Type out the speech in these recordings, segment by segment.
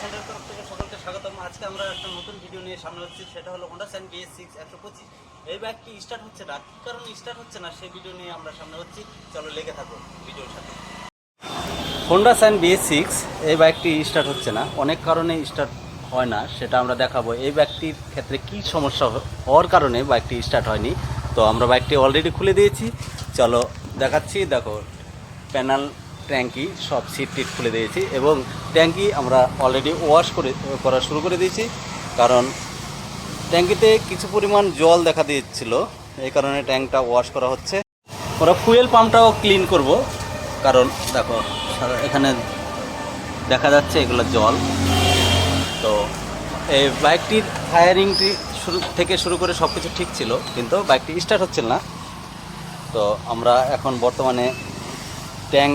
Centre তরফ থেকে স্বাগতম। আজকে আমরা একটা নতুন ভিডিও নিয়ে সামনে সেটা হলো বিএস সিক্স এই বাইকটি স্টার্ট হচ্ছে না স্টার্ট হচ্ছে না ভিডিও নিয়ে আমরা সামনে হচ্ছি চলো, লেগে থাকো সিক্স এই বাইকটি স্টার্ট হচ্ছে না। অনেক কারণে স্টার্ট হয় না, সেটা আমরা দেখাবো। এই বাইকটির ক্ষেত্রে কি সমস্যা হওয়ার কারণে বাইকটি স্টার্ট হয়নি? তো আমরা বাইকটি অলরেডি খুলে দিয়েছি। চলো, দেখাচ্ছি। দেখো প্যানেল ট্যাঙ্কি সব সিট টিট খুলে দিয়েছি এবং ট্যাঙ্কি আমরা অলরেডি ওয়াশ করে, করা শুরু করে দিয়েছি। কারণ ট্যাঙ্কিতে কিছু পরিমাণ জল দেখা দিচ্ছিল এই কারণে ট্যাঙ্কটা ওয়াশ করা হচ্ছে। ওরা ফুয়েল পাম্পটাও ক্লিন করব, কারণ দেখো, এখানে দেখা যাচ্ছে এগুলো জল। তো এই বাইকটির ফায়ারিংটি শুরু, থেকে শুরু করে সব কিছু ঠিক ছিল, কিন্তু বাইকটি স্টার্ট হচ্ছিল না। তো আমরা এখন বর্তমানে ট্যাঙ্ক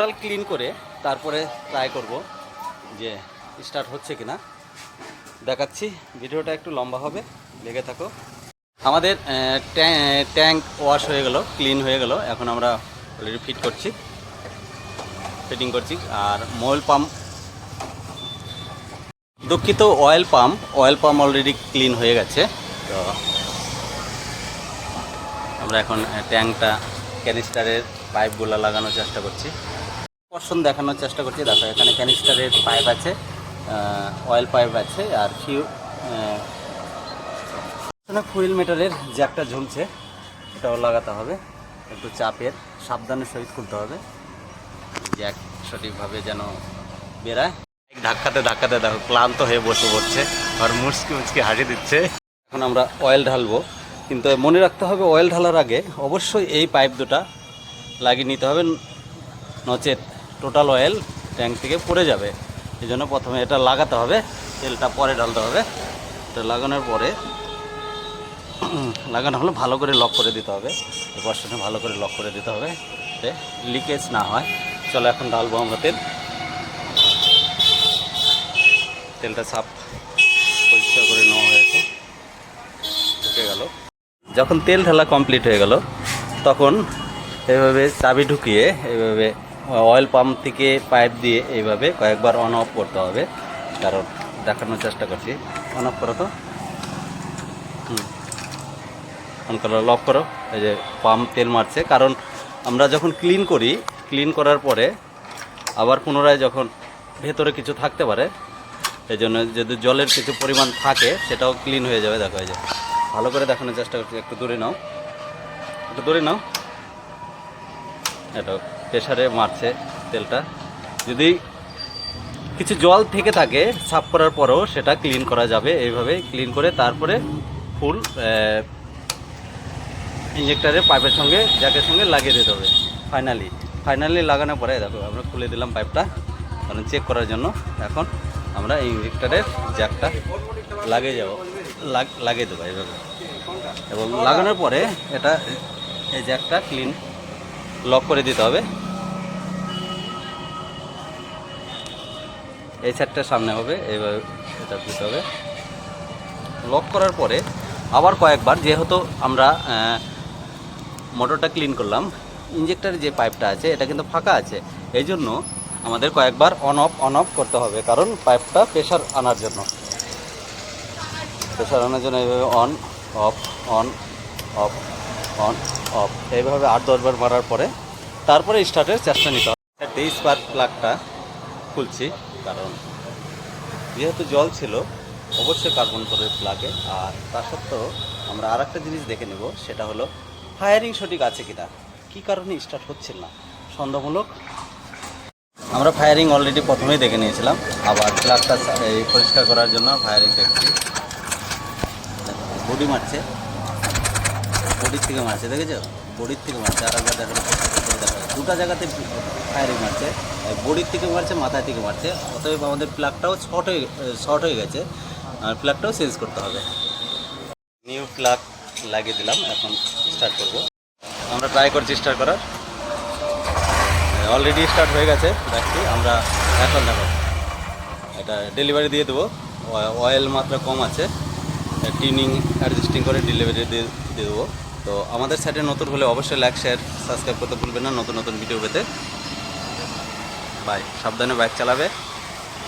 টোটাল ক্লিন করে তারপরে ট্রাই করব যে স্টার্ট হচ্ছে কি না দেখাচ্ছি, ভিডিওটা একটু লম্বা হবে, লেগে থাকো। আমাদের ট্যাঙ্ক ওয়াশ হয়ে গেল ক্লিন হয়ে গেল। এখন আমরা অলরেডি ফিট করছি ফিটিং করছি, আর মোবাইল পাম্প দুঃখিত oil pump oil pump already clean হয়ে গেছে। তো আমরা এখন ট্যাঙ্কটা ক্যানিস্টারের পাইপগুলো লাগানোর চেষ্টা করছি। পশন দেখানোর চেষ্টা করছি। দেখো, এখানে ক্যানিস্টারের পাইপ আছে অয়েল পাইপ আছে, আর ফিউ ফুয়েল মিটারের জ্যাকটা ঝুলছে, এটাও লাগাতে হবে। একটু চাপের, সাবধানে সহিত খুলতে হবে জ্যাক সঠিকভাবে যেন বেরায়। ধাক্কাতে ধাক্কাতে দেখো, ক্লান্ত হয়ে বসে পড়ছে, আর মুচকি মুচকি হাসি দিচ্ছে। এখন আমরা অয়েল ঢালবো, কিন্তু মনে রাখতে হবে অয়েল ঢালার আগে অবশ্যই এই পাইপ দুটা লাগিয়ে নিতে হবে, নচেত টোটাল অয়েল ট্যাঙ্ক থেকে পড়ে যাবে। এই জন্য প্রথমে এটা লাগাতে হবে, তেলটা পরে ঢালতে হবে। এটা লাগানোর পরে লাগানো হলে ভালো করে লক করে দিতে হবে। বর্ষণে ভালো করে লক করে দিতে হবে, যাতে লিকেজ না হয়। চলো এখন ঢালবো আমরা তেল। তেলটা সাফ পরিষ্কার করে নেওয়া হয়েছে। ঢুকে গেল। যখন তেল ঢালা কমপ্লিট হয়ে গেল, তখন এভাবে চাবি ঢুকিয়ে এইভাবে অয়েল পাম্প থেকে পাইপ দিয়ে এইভাবে কয়েকবার অন অফ করতে হবে। কারণ দেখানোর চেষ্টা করছি। অন অফ করো তো। অন করো লক করো। এই যে পাম্প তেল মারছে। কারণ আমরা যখন ক্লিন করি ক্লিন করার পরে আবার পুনরায় যখন ভেতরে কিছু থাকতে পারে এই জন্য যদি জলের কিছু পরিমাণ থাকে, সেটাও ক্লিন হয়ে যাবে। দেখো, এই যে ভালো করে দেখানোর চেষ্টা করছি। একটু দূরে নাও। একটু দূরে নাও। এটা প্রেশারে মারছে তেলটা। যদি কিছু জল থেকে থাকে সাফ করার পরেও সেটা ক্লিন করা যাবে এইভাবে ক্লিন করে তারপরে ফুল ইঞ্জেক্টারে পাইপের সঙ্গে, জ্যাকের সঙ্গে লাগিয়ে দিতে হবে ফাইনালি ফাইনালি লাগানোর পরে, দেখো, আমরা খুলে দিলাম পাইপটা কারণ চেক করার জন্য। এখন আমরা ইঞ্জেক্টারের জ্যাকটা লাগিয়ে যাব, লাগ- লাগিয়ে দেবো এইভাবে। এবং লাগানোর পরে এটা, এই জ্যাকটা ক্লিন লক করে দিতে হবে। এই সাইডটা সামনে হবে এইভাবে এটা দিতে হবে। লক করার পরে আবার কয়েকবার যেহেতু আমরা মোটরটা ক্লিন করলাম ইঞ্জেক্টারের যে পাইপটা আছে, এটা কিন্তু ফাঁকা আছে। এই জন্য আমাদের কয়েকবার অন অফ অন অফ করতে হবে, কারণ পাইপটা প্রেশার আনার জন্য। প্রেশার আনার জন্য এইভাবে on off on off on off এইভাবে আট দশবার মারার পরে তারপরে স্টার্টের চেষ্টা নিতে হবে। বার প্লাগটা খুলছি। কারণ যেহেতু জল ছিল, অবশ্যই কার্বন করে প্লাগে আর তা সত্ত্বেও আমরা আর একটা জিনিস দেখে নেব, সেটা হলো ফায়ারিং সঠিক আছে কিনা? কী কারণে স্টার্ট হচ্ছিল না? সন্দেহমূলক। আমরা ফায়ারিং অলরেডি প্রথমেই দেখে নিয়েছিলাম, আবার প্লাগটা এই পরিষ্কার করার জন্য ফায়ারিং দেখছি বডি মারছে। বডির থেকে মারছে, দেখেছ? বডির থেকে মারছে, আর একবার দেখা যাচ্ছে। দুটো জায়গাতে ফায়ারিং মারছে বডির থেকে মারছে, মাথায় থেকে মারছে। অতএব আমাদের প্লাগটাও শর্ট হয়ে শর্ট হয়ে গেছে, আর প্লাগটাও চেঞ্জ করতে হবে। নিউ প্লাগ লাগিয়ে দিলাম, এখন স্টার্ট করব। আমরা ট্রাই করছি স্টার্ট করার। অলরেডি স্টার্ট হয়ে গেছে, দেখছি, আমরা এখন দেখো। এটা ডেলিভারি দিয়ে দেবো। অয়েল মাত্রা কম আছে টিউনিং অ্যাডজাস্টিং করে ডেলিভারি দিয়ে দেবো। তো আমাদের সাইটে নতুন হলে অবশ্যই লাইক শেয়ার সাবস্ক্রাইব করতে ভুলবেন না, নতুন নতুন ভিডিও পেতে। বাই সাবধানে বাইক চালাবে।